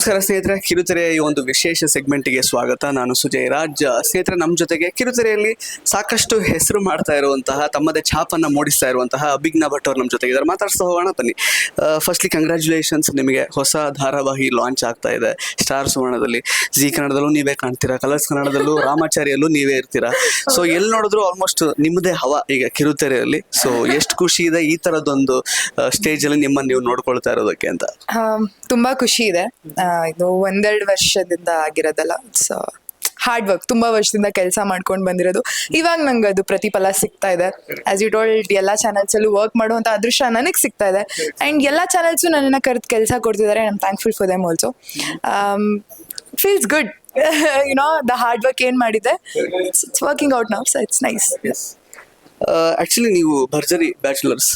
ನಮಸ್ಕಾರ ಸ್ನೇಹಿತರೆ, ಕಿರುತೆರೆಯ ಈ ಒಂದು ವಿಶೇಷ ಸೆಗ್ಮೆಂಟ್ಗೆ ಸ್ವಾಗತ. ನಾನು ಸುಜಯ್ ರಾಜ್. ಸ್ನೇಹಿತರೆ ನಮ್ಮ ಜೊತೆಗೆ ಕಿರುತೆರೆಯಲ್ಲಿ ಸಾಕಷ್ಟು ಹೆಸರು ಮಾಡ್ತಾ ಇರುವಂತಹ, ತಮ್ಮದೇ ಛಾಪನ್ನ ಮೂಡಿಸ್ತಾ ಇರುವಂತಹ ಅಭಿಜ್ಞಾ ಭಟ್ ಅವರು ನಮ್ಮ ಜೊತೆಗೆ ಇದ್ದಾರೆ. ಮಾತಾಡ್ಸ್ತಾ ಹೋಗೋಣ, ಬನ್ನಿ. ಫಸ್ಟ್ಲಿ ಕಂಗ್ರ್ಯಾಚುಲೇಷನ್ಸ್ ನಿಮಗೆ. ಹೊಸ ಧಾರಾವಾಹಿ ಲಾಂಚ್ ಆಗ್ತಾ ಇದೆ. ಸ್ಟಾರ್ ಸುವರ್ಣದಲ್ಲಿ. ಜಿ ಕನ್ನಡದಲ್ಲೂ ನೀವೇ ಕಾಣ್ತೀರಾ? ಕಲರ್ಸ್ ಕನ್ನಡದಲ್ಲೂ, ರಾಮಾಚಾರಿಯಲ್ಲೂ ನೀವೇ ಇರ್ತೀರಾ? ಸೊ ಎಲ್ಲಿ ನೋಡಿದ್ರು ಆಲ್ಮೋಸ್ಟ್ ನಿಮ್ಮದೇ ಹವ ಈಗ ಕಿರುತೆರೆಯಲ್ಲಿ. ಸೊ ಎಷ್ಟು ಖುಷಿ ಇದೆ ಈ ತರದೊಂದು ಸ್ಟೇಜ್ ಅಲ್ಲಿ ನಿಮ್ಮನ್ನು ನೀವು ನೋಡ್ಕೊಳ್ತಾ ಇರೋದಕ್ಕೆ ಅಂತ? ತುಂಬಾ ಖುಷಿ ಇದೆ. ಇದು ಒಂದೆರಡು ವರ್ಷದಿಂದ ಆಗಿರೋದಲ್ಲ. ಸೊ ಹಾರ್ಡ್ ವರ್ಕ್ ತುಂಬಾ ವರ್ಷದಿಂದ ಕೆಲಸ ಮಾಡ್ಕೊಂಡು ಬಂದಿರೋದು. ಇವಾಗ ನಂಗೆ ಅದು ಪ್ರತಿಫಲ ಸಿಗ್ತಾ ಇದೆ. ಆಸ್ ಯು ಟೋಲ್ಡ್ ಎಲ್ಲ ಚಾನೆಲ್ಸ್ ಅಲ್ಲೂ ವರ್ಕ್ ಮಾಡುವಂತ ಅದೃಷ್ಟ ನನಗೆ ಸಿಗ್ತಾ ಇದೆ. ಅಂಡ್ ಎಲ್ಲ ಚಾನೆಲ್ಸ್ ನನ್ನನ್ನ ಕರೆದು ಕೆಲಸ ಕೊಡ್ತಿದ್ದಾರೆ I thankful for them also feels good you know the hard work ಏನ್ ಮಾಡಿದೆ? It's working out now so it's nice actually ನೀವು ಭರ್ಜರಿ ಬ್ಯಾಚುಲರ್ಸ್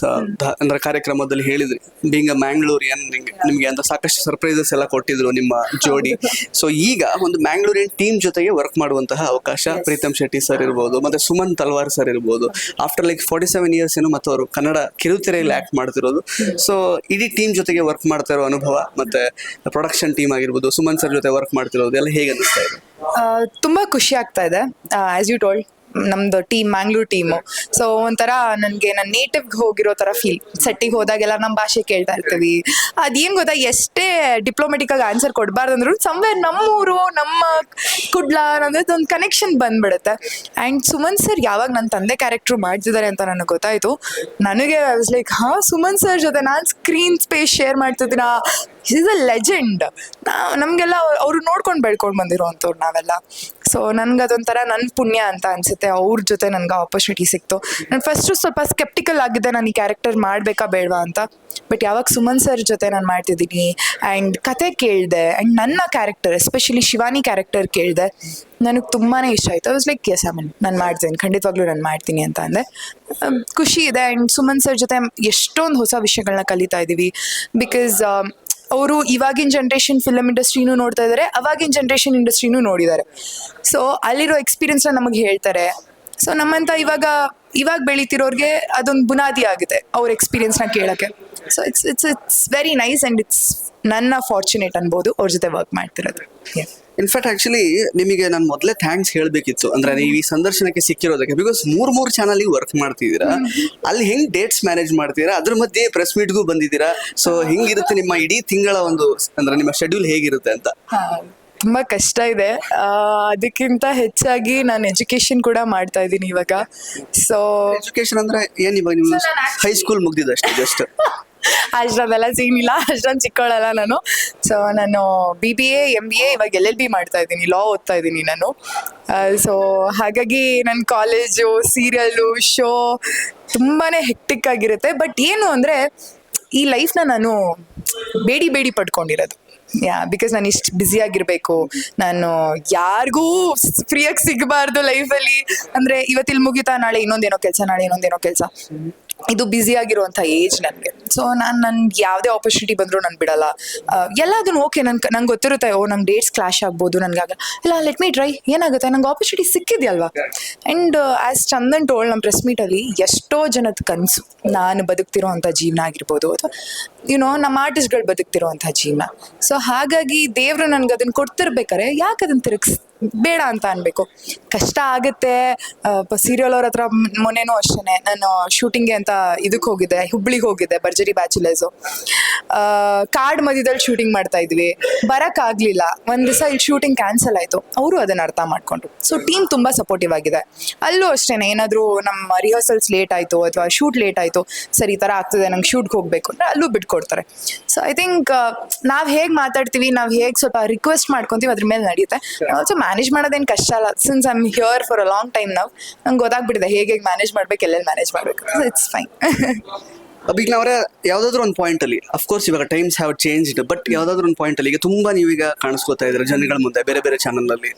ಅಂದ್ರೆ ಕಾರ್ಯಕ್ರಮದಲ್ಲಿ ಹೇಳಿದ್ರಿ. ಬೀಂಗ್ ಅ ಮ್ಯಾಂಗ್ಳೂರಿಯನ್ ನಿಮ್ಗೆ ಅಂತ ಸಾಕಷ್ಟು ಸರ್ಪ್ರೈಸಸ್ ಎಲ್ಲ ಕೊಟ್ಟಿದ್ರು ನಿಮ್ಮ ಜೋಡಿ. ಸೊ ಈಗ ಒಂದು ಮ್ಯಾಂಗ್ಳೂರಿಯನ್ ಟೀಮ್ ಜೊತೆಗೆ ವರ್ಕ್ ಮಾಡುವಂತಹ ಅವಕಾಶ ಪ್ರೀತಮ್ ಶೆಟ್ಟಿ ಸರ್ ಇರ್ಬೋದು ಮತ್ತೆ ಸುಮನ್ ತಲ್ವಾರ್ ಸರ್ ಇರ್ಬೋದು. After like forty seven years ಏನು ಮತ್ತು ಅವರು ಕನ್ನಡ ಕಿರುತೆರೆಯಲ್ಲಿ ಆಕ್ಟ್ ಮಾಡ್ತಿರೋದು. ಸೊ ಇಡೀ ಟೀಮ್ ಜೊತೆಗೆ ವರ್ಕ್ ಮಾಡ್ತಾ ಇರೋ ಅನುಭವ ಮತ್ತೆ ಪ್ರೊಡಕ್ಷನ್ ಟೀಮ್ ಆಗಿರ್ಬೋದು ಸುಮನ್ ಸರ್ ಜೊತೆ ವರ್ಕ್ ಮಾಡ್ತಿರೋದು ಎಲ್ಲ ಹೇಗೆ ಅನಿಸ್ತಾ ಇದೆ? ತುಂಬಾ ಖುಷಿ ಆಗ್ತಾ ಇದೆ. ಆಸ್ ಯು ಟೋಲ್ಡ್ ನಮ್ದು ಟೀಮ್ ಮ್ಯಾಂಗ್ಳೂರ್ ಟೀಮು ಸೊ ಒಂಥರ ನನಗೆ ನನ್ನ ನೇಟಿವ್ಗೆ ಹೋಗಿರೋ ಥರ ಫೀಲ್ ಸೆಟ್ಟಿಗೆ ಹೋದಾಗೆಲ್ಲ ನಮ್ಮ ಭಾಷೆ ಕೇಳ್ತಾ ಇರ್ತೀವಿ. ಅದೇನು ಗೊತ್ತಾ, ಎಷ್ಟೇ ಡಿಪ್ಲೊಮೆಟಿಕ್ ಆಗಿ ಆನ್ಸರ್ ಕೊಡಬಾರ್ದು ಅಂದ್ರು ಸಮ್ವೇರ್ ನಮ್ಮೂರು, ನಮ್ಮ ಕುಡ್ಲ ಅನ್ನೋದು ಒಂದು ಕನೆಕ್ಷನ್ ಬಂದ್ಬಿಡುತ್ತೆ. ಆ್ಯಂಡ್ ಸುಮನ್ ಸರ್ ಯಾವಾಗ ನನ್ನ ತಂದೆ ಕ್ಯಾರೆಕ್ಟ್ರು ಮಾಡ್ತಿದ್ದಾರೆ ಅಂತ ನನಗೆ ಗೊತ್ತಾಯಿತು. ನನಗೆ ಲೈಕ್ ಹಾ, ಸುಮನ್ ಸರ್ ಜೊತೆ ನಾನು ಸ್ಕ್ರೀನ್ ಸ್ಪೇಸ್ ಶೇರ್ ಮಾಡ್ತಿದ್ದೀನ? ಇಸ್ ಅ ಲೆಜೆಂಡ್ ನಮಗೆಲ್ಲ ಅವರು ನೋಡ್ಕೊಂಡು ಬೆಳ್ಕೊಂಡು ಬಂದಿರೋವಂಥವ್ರು ನಾವೆಲ್ಲ. ಸೊ ನನ್ಗೆ ಅದೊಂಥರ ನನ್ನ ಪುಣ್ಯ ಅಂತ ಅನ್ಸುತ್ತೆ. ಅವ್ರ ಜೊತೆ ನನಗೆ ಆಪರ್ಚುನಿಟಿ ಸಿಕ್ತು. ನಾನು ಫಸ್ಟು ಸ್ವಲ್ಪ ಸ್ಕೆಪ್ಟಿಕಲ್ ಆಗಿದ್ದೆ ನಾನು ಈ ಕ್ಯಾರೆಕ್ಟರ್ ಮಾಡಬೇಕಾ ಬೇಡವಾ ಅಂತ. ಬಟ್ ಯಾವಾಗ ಸುಮನ್ ಸರ್ ಜೊತೆ ನಾನು ಮಾಡ್ತಿದ್ದೀನಿ ಆ್ಯಂಡ್ ಕತೆ ಕೇಳಿದೆ ಆ್ಯಂಡ್ ನನ್ನ ಕ್ಯಾರೆಕ್ಟರ್ ಎಸ್ಪೆಷಲಿ ಶಿವಾನಿ ಕ್ಯಾರೆಕ್ಟರ್ ಕೇಳಿದೆ, ನನಗೆ ತುಂಬಾ ಇಷ್ಟ ಆಯಿತು. ವಾಸ್ ಲೈಕ್ ಎಸ್ ಆಮೇಲೆ ನಾನು ಮಾಡ್ತೀನಿ. ಖಂಡಿತವಾಗ್ಲೂ ನಾನು ಮಾಡ್ತೀನಿ ಅಂತ ಅಂದೆ. ಖುಷಿ ಇದೆ ಆ್ಯಂಡ್ ಸುಮನ್ ಸರ್ ಜೊತೆ ಎಷ್ಟೊಂದು ಹೊಸ ವಿಷಯಗಳನ್ನ ಕಲಿತಾ ಇದ್ದೀವಿ ಬಿಕಾಸ್ ಅವರು ಇವಾಗಿನ ಜನ್ರೇಷನ್ ಫಿಲಮ್ ಇಂಡಸ್ಟ್ರಿನೂ ನೋಡ್ತಾ ಇದ್ದಾರೆ ಅವಾಗಿನ ಜನ್ರೇಷನ್ ಇಂಡಸ್ಟ್ರಿನೂ ನೋಡಿದ್ದಾರೆ. ಸೊ ಅಲ್ಲಿರೋ ಎಕ್ಸ್ಪೀರಿಯನ್ಸ್ನ ನಮಗೆ ಹೇಳ್ತಾರೆ. ಸೊ ನಮ್ಮಂತ ಇವಾಗ ಇವಾಗ ಬೆಳಿತಿರೋರಿಗೆ ಅದೊಂದು ಬುನಾದಿ ಆಗಿದೆ ಅವ್ರ ಎಕ್ಸ್ಪೀರಿಯನ್ಸ್ನ ಕೇಳೋಕ್ಕೆ. So it's it's it's very nice and it's ನನ್ನ ಫಾರ್ಚುನೇಟ್ ಅನ್ಬೋದು ಅವ್ರ ಜೊತೆ ವರ್ಕ್ ಮಾಡ್ತಿರೋದು. ಇನ್ಫ್ಯಾಕ್ಟ್ ಆಕ್ಚುಲಿ ನಿಮಗೆ ನಾನು ಮೊದಲೇ ಥ್ಯಾಂಕ್ಸ್ ಹೇಳಬೇಕಿತ್ತು. ಅಂದ್ರೆ ನೀವು ಈ ಸಂದರ್ಶನಕ್ಕೆ ಸಿಕ್ಕಿರೋದಕ್ಕೆ. ಬಿಕಾಸ್ ಮೂರ್ ಮೂರು ಚಾನಲ್ ವರ್ಕ್ ಮಾಡ್ತಿದ್ದೀರಾ? ಅಲ್ಲಿ ಹೆಂಗ್ ಡೇಟ್ಸ್ ಮ್ಯಾನೇಜ್ ಮಾಡ್ತೀರಾ? ಅದ್ರ ಮಧ್ಯೆ ಪ್ರೆಸ್ ಮೀಟ್ಗೂ ಬಂದಿದ್ದೀರಾ? ಸೊ ಹೆಂಗಿರುತ್ತೆ ನಿಮ್ಮ ಇಡೀ ತಿಂಗಳ ಒಂದು ಅಂದ್ರೆ ನಿಮ್ಮ ಶೆಡ್ಯೂಲ್ ಹೇಗಿರುತ್ತೆ ಅಂತ? ತುಂಬ ಕಷ್ಟ ಇದೆ. ಅದಕ್ಕಿಂತ ಹೆಚ್ಚಾಗಿ ನಾನು ಎಜುಕೇಶನ್ ಕೂಡ ಮಾಡ್ತಾ ಇದ್ದೀನಿ ಇವಾಗ. ಸೊ ಎಜುಕೇಶನ್ ಅಂದ್ರೆ ಏನ್ ಇವಾಗ ಹೈ ಸ್ಕೂಲ್ ಹೈಸ್ಕೂಲ್ ಮುಗ್ದಿದೆ ಅಷ್ಟೇ ಜಸ್ಟ್ ಅಷ್ಟೊಂದೆಲ್ಲ ಸೀನ್ ಇಲ್ಲ. ಅಷ್ಟೊಂದು ಚಿಕ್ಕವಳಲ್ಲ ನಾನು. ಸೊ ನಾನು B B A M B A ಇವಾಗ ಎಲ್ ಎಲ್ ಬಿ ಮಾಡ್ತಾ ಇದ್ದೀನಿ ಲಾ ಓದ್ತಾ ಇದ್ದೀನಿ ನಾನು. ಸೊ ಹಾಗಾಗಿ ನನ್ನ ಕಾಲೇಜು ಸೀರಿಯಲ್ಲು ಶೋ ತುಂಬಾ ಹೆಕ್ಟಿಕ್ ಆಗಿರುತ್ತೆ. ಬಟ್ ಏನು ಅಂದರೆ, ಈ ಲೈಫ್ನ ನಾನು ಬೇಡಿ ಬೇಡಿ ಪಡ್ಕೊಂಡಿರೋದು. ಯಾ ಬಿಕಾಸ್ ನಾನು ಇಷ್ಟು ಬ್ಯುಸಿ ಆಗಿರಬೇಕು. ನಾನು ಯಾರಿಗೂ ಫ್ರೀಯಾಗಿ ಸಿಗಬಾರ್ದು ಲೈಫಲ್ಲಿ ಅಂದರೆ ಇವತ್ತಿಲ್ಲಿ ಮುಗಿತಾ, ನಾಳೆ ಇನ್ನೊಂದೇನೋ ಕೆಲಸ, ನಾಳೆ ಇನ್ನೊಂದೇನೋ ಕೆಲಸ. ಇದು ಬ್ಯುಸಿ ಆಗಿರುವಂಥ ಏಜ್ ನನಗೆ. ಸೊ ನಾನು ನನ್ಗೆ ಯಾವುದೇ ಆಪರ್ಚುನಿಟಿ ಬಂದರೂ ನಾನು ಬಿಡಲ್ಲ. ಎಲ್ಲದನ್ನು ಓಕೆ ನನ್ಗೆ ನಂಗೆ ಗೊತ್ತಿರುತ್ತೆ, ಓ, ನಂಗೆ ಡೇಟ್ಸ್ ಕ್ಲಾಶ್ ಆಗ್ಬೋದು ನನಗಾಗ ಇಲ್ಲ ಲೆಟ್ ಮೀ ಟ್ರೈ ಏನಾಗುತ್ತೆ? ನಂಗೆ ಆಪರ್ಚುನಿಟಿ ಸಿಕ್ಕಿದೆಯಲ್ವಾ? ಆ್ಯಂಡ್ ಆ್ಯಸ್ ಚಂದನ್ ಟೋಲ್ ನಮ್ಮ ಪ್ರೆಸ್ ಮೀಟಲ್ಲಿ ಎಷ್ಟೋ ಜನದ ಕನಸು ನಾನು ಬದುಕ್ತಿರೋ ಅಂಥ ಜೀವನ ಆಗಿರ್ಬೋದು. ಅಥವಾ ಯುನೋ ನಮ್ಮ ಆರ್ಟಿಸ್ಟ್ಗಳು ಬದುಕ್ತಿರೋವಂಥ ಜೀವನ. ಸೊ ಹಾಗಾಗಿ ದೇವರು ನನ್ಗೆ ಅದನ್ನು ಕೊಡ್ತಿರ್ಬೇಕಾರೆ ಯಾಕೆ ಅದನ್ನು ತಿರುಗಿಸ್ ಬೇಡ ಅಂತ ಅನ್ಬೇಕು. ಕಷ್ಟ ಆಗುತ್ತೆ. ಸೀರಿಯಲ್ ಅವ್ರ ಹತ್ರ ಮೊನ್ನೆನೂ ಅಷ್ಟೇ ನಾನು ಶೂಟಿಂಗ್ಗೆ ಅಂತ ಇದಕ್ಕೆ ಹೋಗಿದ್ದೆ. ಹುಬ್ಳಿಗೆ ಹೋಗಿದ್ದೆ ಭರ್ಜರಿ ಬ್ಯಾಚುಲರ್ಸು ಕಾರ್ಡ್ ಮಧ್ಯದಲ್ಲಿ ಶೂಟಿಂಗ್ ಮಾಡ್ತಾ ಇದ್ವಿ. ಬರಕ್ ಆಗ್ಲಿಲ್ಲ. ಒಂದ್ ದಿವಸ ಇಲ್ಲಿ ಶೂಟಿಂಗ್ ಕ್ಯಾನ್ಸಲ್ ಆಯ್ತು. ಅವರು ಅದನ್ನ ಅರ್ಥ ಮಾಡ್ಕೊಂಡ್ರು. ಸೊ ಟೀಮ್ ತುಂಬಾ ಸಪೋರ್ಟಿವ್ ಆಗಿದೆ. ಅಲ್ಲೂ ಅಷ್ಟೇನೆ ಏನಾದರೂ ನಮ್ಮ ರಿಹರ್ಸಲ್ಸ್ ಲೇಟ್ ಆಯ್ತು ಅಥವಾ ಶೂಟ್ ಲೇಟ್ ಆಯ್ತು ಸರಿ ಈ ಥರ ಆಗ್ತದೆ ನಂಗೆ ಶೂಟ್ಗೆ ಹೋಗಬೇಕು ಅಂದ್ರೆ ಅಲ್ಲೂ ಬಿಟ್ಕೊಡ್ತಾರೆ. ಸೊ ಐ ಥಿಂಕ್ ನಾವು ಹೇಗ್ ಮಾತಾಡ್ತೀವಿ ನಾವು ಹೇಗ್ ಸ್ವಲ್ಪ ರಿಕ್ವೆಸ್ಟ್ ಮಾಡ್ಕೊಂತೀವಿ ಅದ್ರ ಮೇಲೆ ನಡೆಯುತ್ತೆ. ಆಲ್ಸೋ ಮ್ಯಾನೇಜ್ ಮಾಡೋದೇನು ಕಷ್ಟ ಅಲ್ಲ. Since I'm here for a long time ನಾವು ನಂಗೆ ಗೊತ್ತಾಗ್ಬಿಟ್ಟಿದೆ ಹೇಗೆ ಹೇಗೆ ಮ್ಯಾನೇಜ್ ಮಾಡ್ಬೇಕು, ಎಲ್ಲೆಲ್ಲಿ ಮ್ಯಾನೇಜ್ ಮಾಡಬೇಕು. ಇಟ್ಸ್ ಫೈನ್ ಅಭಿಜ್ಞಾ ಅವರೇ, ಯಾವ್ದಾದ್ರು ಒಂದು ಪಾಯಿಂಟ್ ಅಲ್ಲಿ ಅಫ್ಕೋರ್ಸ್ ಇವಾಗ ಟೈಮ್ಸ್ ಹ್ಯಾವ್ ಚೇಂಜ್ಡ್ ಬಟ್ ಯಾವ್ದಾದ್ರು ಒಂದು ಪಾಯಿಂಟ್ ಅಲ್ಲಿ ಈಗ ತುಂಬಾ ನೀವೀಗ ಕಾಣಿಸ್ಕೊತಾ ಇದ್ರೆ ಜನಗಳ ಮುಂದೆ, ಬೇರೆ ಬೇರೆ ಚಾನಲ್ ಅಲ್ಲಿ.